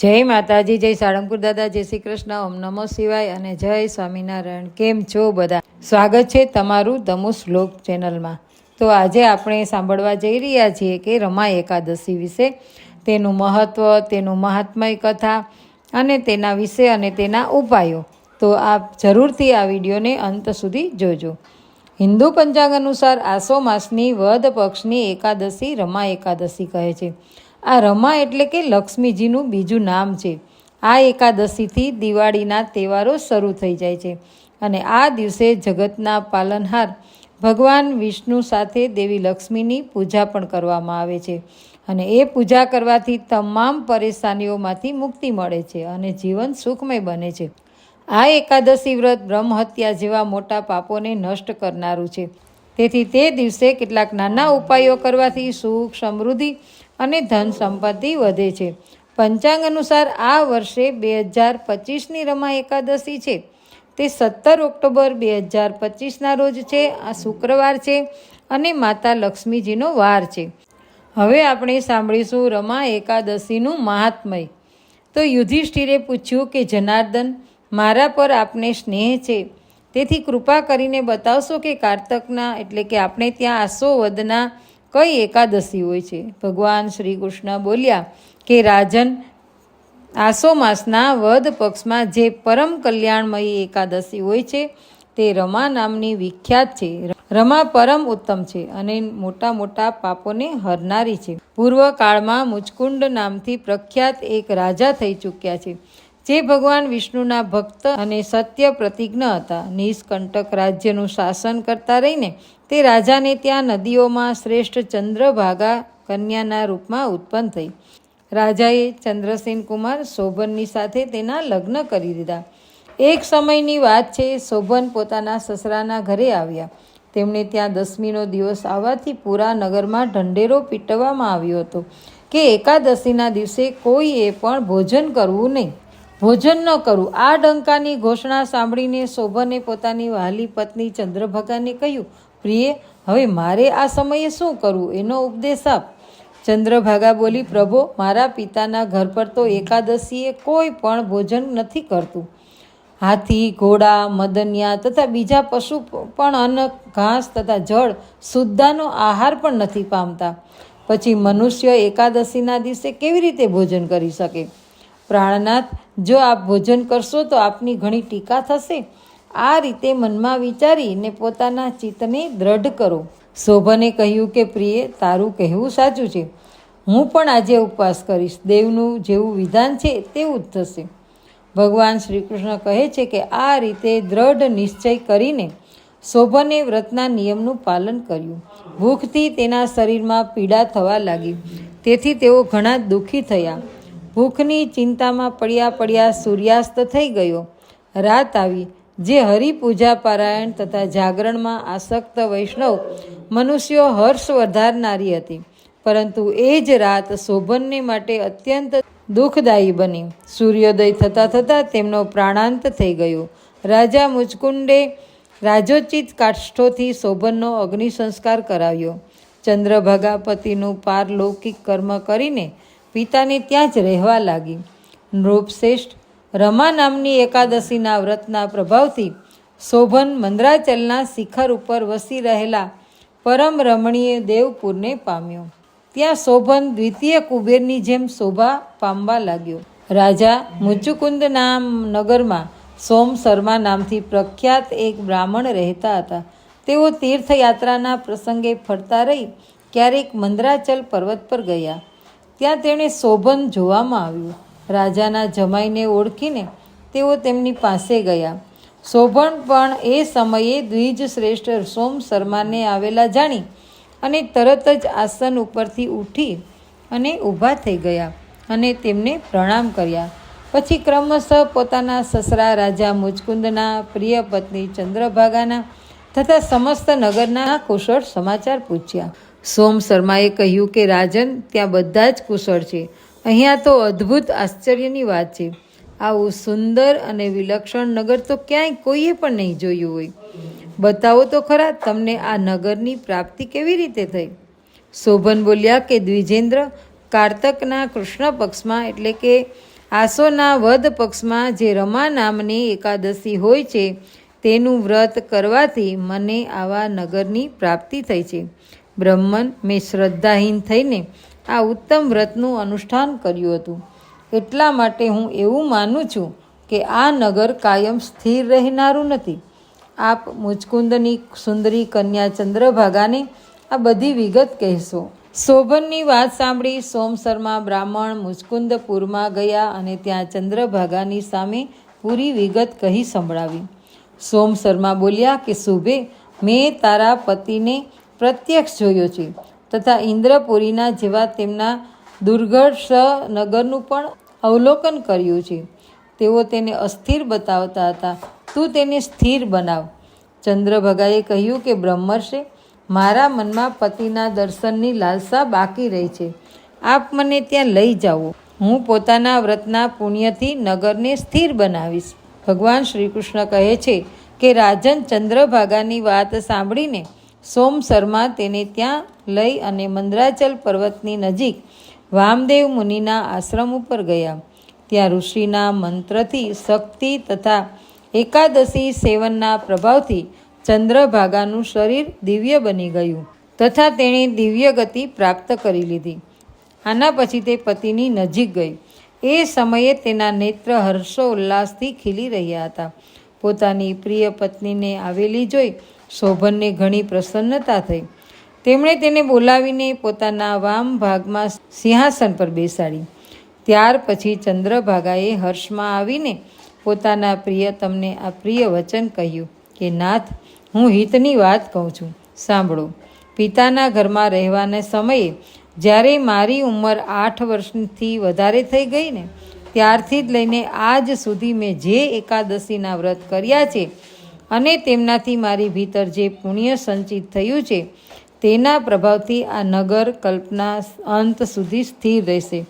જય માતાજી, જય સાળંગપુર દાદા, જય શ્રી કૃષ્ણ, ઓમ નમો શિવાય અને જય સ્વામિનારાયણ. કેમ છો બધા? સ્વાગત છે તમારું દમુ શ્લોક ચેનલમાં. તો આજે આપણે સાંભળવા જઈ રહ્યા છીએ કે રમા એકાદશી વિશે. તેનું મહત્ત્વ તેનું મહાત્મય કથા અને તેના વિશે અને તેના ઉપાયો. તો આપ જરૂરથી આ વિડીયોને અંત સુધી જોજો. હિન્દુ પંચાંગ અનુસાર આસો માસની વધ પક્ષની એકાદશી રમા એકાદશી કહે છે. આ રમા એટલે કે લક્ષ્મીજીનું બીજું નામ છે. આ એકાદશીથી દિવાળીના તહેવારો શરૂ થઈ જાય છે અને આ દિવસે જગતના પાલનહાર ભગવાન વિષ્ણુ સાથે દેવી લક્ષ્મીની પૂજા પણ કરવામાં આવે છે અને એ પૂજા કરવાથી તમામ પરેશાનીઓમાંથી મુક્તિ મળે છે અને જીવન સુખમય બને છે. આ એકાદશી વ્રત બ્રહ્મહત્યા જેવા મોટા પાપોને નષ્ટ કરનારું છે. તેથી તે દિવસે કેટલાક નાના ઉપાયો કરવાથી સુખ, સમૃદ્ધિ અને ધન સંપત્તિ વધે છે. પંચાંગ અનુસાર આ વર્ષે બે હજાર પચીસની રમા એકાદશી છે. તે સત્તર ઓક્ટોબર બે હજાર પચીસના રોજ છે, આ શુક્રવાર છે અને માતા લક્ષ્મીજીનો વાર છે. હવે આપણે સાંભળીશું રમા એકાદશીનું મહાત્મય. તો યુધિષ્ઠિરે પૂછ્યું કે, જનાર્દન, મારા પર આપને સ્નેહ છે. તેથી કૃપા કરીને બતાવશો કે કારતકના, એટલે કે આપણે ત્યાં આસો વધના કઈ એકાદશી હોય છે? ભગવાન શ્રી કૃષ્ણ બોલ્યા કે, રાજન આસો માસના વદ પક્ષમાં જે પરમ કલ્યાણમયી એકાદશી હોય છે, તે રમા નામની વિખ્યાત છે. રમા પરમ ઉત્તમ છે અને મોટા મોટા પાપોને હરનારી છે. પૂર્વકાળમાં મુચકુંડ નામથી પ્રખ્યાત એક રાજા થઈ ચૂક્યા છે, જે ભગવાન વિષ્ણુના ભક્ત અને સત્ય પ્રતિજ્ઞ હતા. નિષ્કંટક રાજ્યનું શાસન કરતા રહીને તે રાજાને ત્યાં નદીઓમાં શ્રેષ્ઠ ચંદ્રભાગા કન્યાના રૂપમાં ઉત્પન્ન થઈ. રાજાએ ચંદ્રસેન કુમાર શોભનની સાથે તેના લગ્ન કરી દીધા. એક સમયની વાત છે, શોભન પોતાના સસરાના ઘરે આવ્યા. તેમણે ત્યાં દસમીનો દિવસ આવવાથી પૂરા નગરમાં ઢંઢેરો પીટવામાં આવ્યો હતો કે એકાદશીના દિવસે કોઈએ પણ ભોજન કરવું નહીં. ભોજન ન કરવું આ ડંકાની ઘોષણા સાંભળીને શોભને પોતાની વહાલી પત્ની ચંદ્રભગાને કહ્યું પ્રિય, હવે મારે આ સમયે શું કરવું? એનો ઉપદેશ આપ. ચંદ્રભાગા બોલી, પ્રભો, મારા પિતાના ઘર પર તો એકાદશીએ કોઈ પણ ભોજન નથી કરતું. હાથી, ઘોડા, મદનિયા તથા બીજા પશુ પણ અન્ન, ઘાસ તથા જળ શુદ્ધાનો આહાર પણ નથી પામતા. પછી મનુષ્ય એકાદશીના દિવસે કેવી રીતે ભોજન કરી શકે? પ્રાણનાથ, જો આપ ભોજન કરશો તો આપની ઘણી ટીકા થશે. આ રીતે મનમાં વિચારીને પોતાના ચિત્તને દ્રઢ કરો. શોભને કહ્યું કે, પ્રિય, તારું કહેવું સાચું છે. હું પણ આજે ઉપવાસ કરીશ. દેવનું જેવું વિધાન છે તેવું જ થશે. ભગવાન શ્રી કૃષ્ણ કહે છે કે, આ રીતે દ્રઢ નિશ્ચય કરીને શોભને વ્રતના નિયમનું પાલન કર્યું. ભૂખથી તેના શરીરમાં પીડા થવા લાગી. તેથી તેઓ ઘણા દુઃખી થયા. ભૂખની ચિંતામાં પડ્યા પડ્યા સૂર્યાસ્ત થઈ ગયો. રાત આવી. જે હરિપૂજા પારાયણ તથા જાગરણમાં આસક્ત વૈષ્ણવ મનુષ્યો હર્ષ વધારનારી હતી. પરંતુ એ જ રાત શોભનને માટે અત્યંત દુઃખદાયી બની. સૂર્યોદય થતાં થતાં તેમનો પ્રાણાંત થઈ ગયો. રાજા મુચકુંડે રાજોચિત કાષ્ઠોથી શોભનનો અગ્નિ સંસ્કાર કરાવ્યો. ચંદ્રભાગા પતિનું પારલૌકિક કર્મ કરીને પિતાને ત્યાં જ રહેવા લાગી. નૃપશ્રેષ્ઠ રમા નામની એકાદશીના વ્રતના પ્રભાવથી શોભન મંદ્રાચલના શિખર ઉપર વસી રહેલા પરમ રમણીય દેવપુરને પામ્યો. ત્યાં શોભન દ્વિતીય કુબેરની જેમ શોભા પામવા લાગ્યો. રાજા મુચુકુંદ નામ નગરમાં સોમ શર્મા નામથી પ્રખ્યાત એક બ્રાહ્મણ રહેતા હતા. તેઓ તીર્થયાત્રાના પ્રસંગે ફરતા રહી ક્યારેક મંદ્રાચલ પર્વત પર ગયા. ત્યાં તેણે શોભન જોવામાં આવ્યું. રાજાના જમાઈને ઓળખીને તેઓ તેમની પાસે ગયા. શોભણ પણ એ સમયે દ્વિજ શ્રેષ્ઠ સોમ શર્માને આવેલા જાણી અને તરત જ આસન ઉપરથી ઉઠી અને ઊભા થઈ ગયા અને તેમને પ્રણામ કર્યા. પછી ક્રમશઃ પોતાના સસરા રાજા મુચકુંદના પ્રિય પત્ની ચંદ્રભાગાના તથા સમસ્ત નગરના કુશળ સમાચાર પૂછ્યા. સોમ શર્માએ કહ્યું કે, રાજન, ત્યાં બધા જ કુશળ છે. અહીંયા તો અદ્ભુત આશ્ચર્યની વાત છે. આવું સુંદર અને વિલક્ષણ નગર તો ક્યાંય કોઈએ પણ નહીં જોયું હોય. બતાવો તો ખરા, તમને આ નગરની પ્રાપ્તિ કેવી રીતે થઈ? શોભન બોલ્યા કે દ્વિજેન્દ્ર, કારતકના કૃષ્ણ પક્ષમાં એટલે કે આસોના વધ પક્ષમાં જે રમા નામની એકાદશી હોય છે, તેનું વ્રત કરવાથી મને આવા નગરની પ્રાપ્તિ થઈ છે. બ્રહ્મન, મેં શ્રદ્ધાહીન થઈને આ ઉત્તમ વ્રતનું અનુષ્ઠાન કર્યું હતું. એટલા માટે હું એવું માનું છું કે આ નગર કાયમ સ્થિર રહેનારું નથી. આપ મુચકુંદની સુંદરી કન્યા ચંદ્રભાગાને આ બધી વિગત કહેશો. શોભનની વાત સાંભળી સોમસરમાં બ્રાહ્મણ મુચકુંદપુરમાં ગયા અને ત્યાં ચંદ્રભાગાની સામે પૂરી વિગત કહી સંભળાવી. સોમસરમાં બોલ્યા કે, શુભે, મેં તારા પતિને પ્રત્યક્ષ જોયો છે. તથા ઇન્દ્રપુરીના જેવા તેમના દુર્ઘર્ષ નગરનું પણ અવલોકન કર્યું છે. તેઓ તેને અસ્થિર બતાવતા હતા. તું તેને સ્થિર બનાવ. ચંદ્રભગાએ કહ્યું કે, બ્રહ્મર્ષે, મારા મનમાં પતિના દર્શનની લાલસા બાકી રહી છે. આપ મને ત્યાં લઈ જાઓ. હું પોતાના વ્રતના પુણ્યથી નગરને સ્થિર બનાવીશ. ભગવાન શ્રી કૃષ્ણ કહે છે કે, રાજન ચંદ્રભાગાની વાત સાંભળીને સોમ શર્મા તેને ત્યાં લઈ અને મંદ્રાચલ પર્વતની નજીક વામદેવ મુનિના આશ્રમ ઉપર ગયા. ત્યાં ઋષિના મંત્રથી શક્તિ તથા એકાદશી સેવનના પ્રભાવથી ચંદ્રભાગાનું શરીર દિવ્ય બની ગયું તથા તેણે દિવ્ય ગતિ પ્રાપ્ત કરી લીધી. આના પછી તે પતિની નજીક ગઈ. એ સમયે તેના નેત્ર હર્ષો ઉલ્લાસથી ખીલી રહ્યા હતા. પોતાની પ્રિય પત્નીને આવેલી જોઈ શોભનને ઘણી પ્રસન્નતા થઈ. તેમણે તેને બોલાવીને પોતાના વામ ભાગમાં સિંહાસન પર બેસાડી. ત્યાર પછી ચંદ્રભાગાએ હર્ષમાં આવીને પોતાના પ્રિયતમને આ પ્રિય વચન કહ્યું કે, નાથ, હું હિતની વાત કહું છું. સાંભળો. પિતાના ઘરમાં રહેવાના સમયે જ્યારે મારી ઉંમર આઠ વર્ષથી વધારે થઈ ગઈ ને, ત્યારથી જ લઈને આજ સુધી મેં જે એકાદશીના વ્રત કર્યા છે અને તેમનાથી મારી ભીતર જે પુણ્ય સંચિત થયું છે તેના પ્રભાવથી આ નગર કલ્પના અંત સુધી સ્થિર રહેશે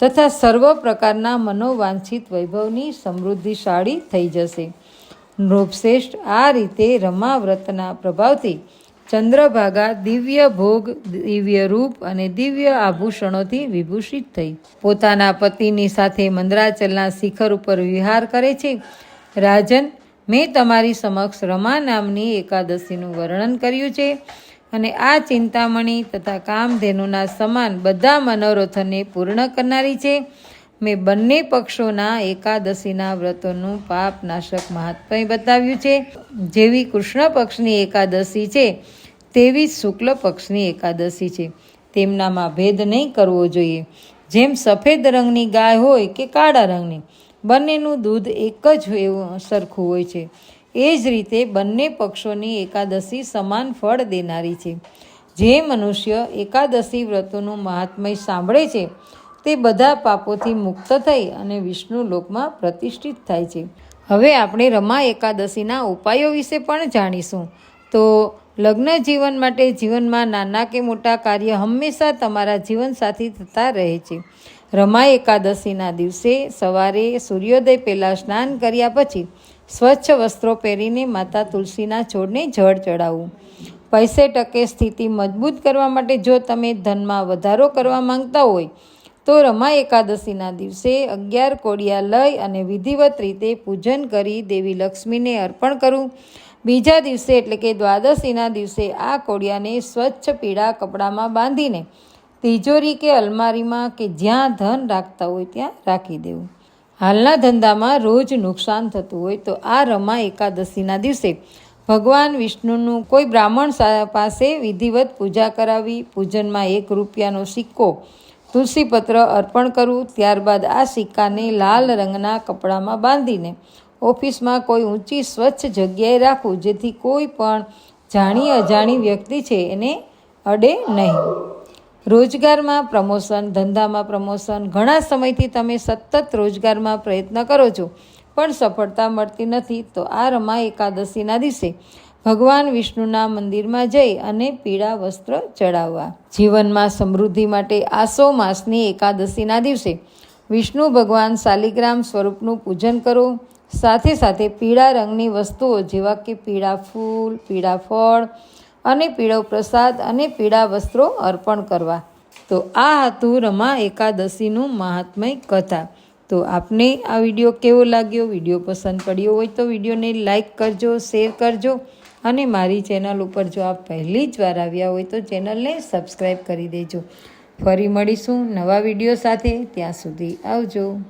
તથા સર્વ પ્રકારના મનોવાંછિત વૈભવની સમૃદ્ધિશાળી થઈ જશે. નૃપશ્રેષ્ઠ આ રીતે રમાવ્રતના પ્રભાવથી ચંદ્રભાગા દિવ્ય ભોગ, દિવ્ય રૂપ અને દિવ્ય આભૂષણોથી વિભૂષિત થઈ. પોતાના પતિની સાથે મંદરાચલના શિખર ઉપર વિહાર કરે છે. રાજન, મેં તમારી સમક્ષ રમા નામની એકાદશીનું વર્ણન કર્યું છે. અને આ ચિંતામણી તથા કામધેનુના સમાન બધા મનોરથને પૂર્ણ કરનારી છે. મેં બંને પક્ષોના એકાદશીના વ્રતોનું પાપનાશક મહાત્મય બતાવ્યું છે. જેવી કૃષ્ણ પક્ષની એકાદશી છે, તેવી શુક્લ પક્ષની એકાદશી છે. તેમનામાં ભેદ નહીં કરવો જોઈએ. જેમ સફેદ રંગની ગાય હોય કે કાળા રંગની, બંનેનું દૂધ એક જ એવું સરખું હોય છે. એ જ રીતે બંને પક્ષોની એકાદશી સમાન ફળ દેનારી છે. જે મનુષ્ય એકાદશી વ્રતોનું મહાત્મય સાંભળે છે, તે બધા પાપોથી મુક્ત થઈ અને વિષ્ણુ લોકમાં પ્રતિષ્ઠિત થાય છે. હવે આપણે રમા એકાદશીના ઉપાયો વિશે પણ જાણીશું. તો લગ્ન જીવન માટે જીવનમાં નાના કે મોટા કાર્ય હંમેશા તમારા જીવનસાથી થતા રહે છે. રમા એકાદશીના દિવસે સવારે સૂર્યોદય પહેલાં સ્નાન કર્યા પછી સ્વચ્છ વસ્ત્રો પહેરીને માતા તુલસીના છોડને જળ ચડાવવું પૈસે ટકે સ્થિતિ મજબૂત કરવા માટે જો તમે ધનમાં વધારો કરવા માંગતા હોય, તો રમા એકાદશીના દિવસે અગિયાર કોડિયા લઈ અને વિધિવત રીતે પૂજન કરી દેવી લક્ષ્મીને અર્પણ કરવું બીજા દિવસે એટલે કે દ્વાદશીના દિવસે આ કોડિયાને સ્વચ્છ પીળા કપડામાં બાંધીને તિજોરી કે અલમારીમાં કે જ્યાં ધન રાખતા હોય ત્યાં રાખી દેવું. હાલના ધંધામાં રોજ નુકસાન થતું હોય તો આ રમા એકાદશીના દિવસે ભગવાન વિષ્ણુનું કોઈ બ્રાહ્મણ પાસે વિધિવત પૂજા કરાવી પૂજનમાં એક રૂપિયાનો સિક્કો, તુલસીપત્ર અર્પણ કરવું, ત્યારબાદ આ સિક્કાને લાલ રંગના કપડામાં બાંધીને ઓફિસમાં કોઈ ઊંચી સ્વચ્છ જગ્યાએ રાખવું, જેથી કોઈ પણ જાણી અજાણી વ્યક્તિ છે એને અડે નહીં. રોજગારમાં પ્રમોશન, ધંધામાં પ્રમોશન, ઘણા સમયથી તમે સતત રોજગારમાં પ્રયત્ન કરો છો, પણ સફળતા મળતી નથી, તો આ રમા એકાદશીના દિવસે ભગવાન વિષ્ણુના મંદિરમાં જઈ અને પીળા વસ્ત્ર ચડાવવા. જીવનમાં સમૃદ્ધિ માટે આસો માસની એકાદશીના દિવસે વિષ્ણુ ભગવાન શાલિગ્રામ સ્વરૂપનું પૂજન કરો. સાથે સાથે પીળા રંગની વસ્તુઓ જેવા કે પીળા ફૂલ, પીળા ફળ અને પીળો પ્રસાદ અને પીળા વસ્ત્રો અર્પણ કરવા. તો આ હતું રમા એકાદશીનું મહાત્મય કથા. તો આપને આ વીડિયો કેવો લાગ્યો? વીડિયો પસંદ પડ્યો હોય તો વિડીયોને લાઈક કરજો, શેર કરજો અને મારી ચેનલ ઉપર જો આપ પહેલી જ વાર આવ્યા હોય તો ચેનલને સબસ્ક્રાઈબ કરી દેજો. ફરી મળીશું નવા વીડિયો સાથે. ત્યાં સુધી આવજો.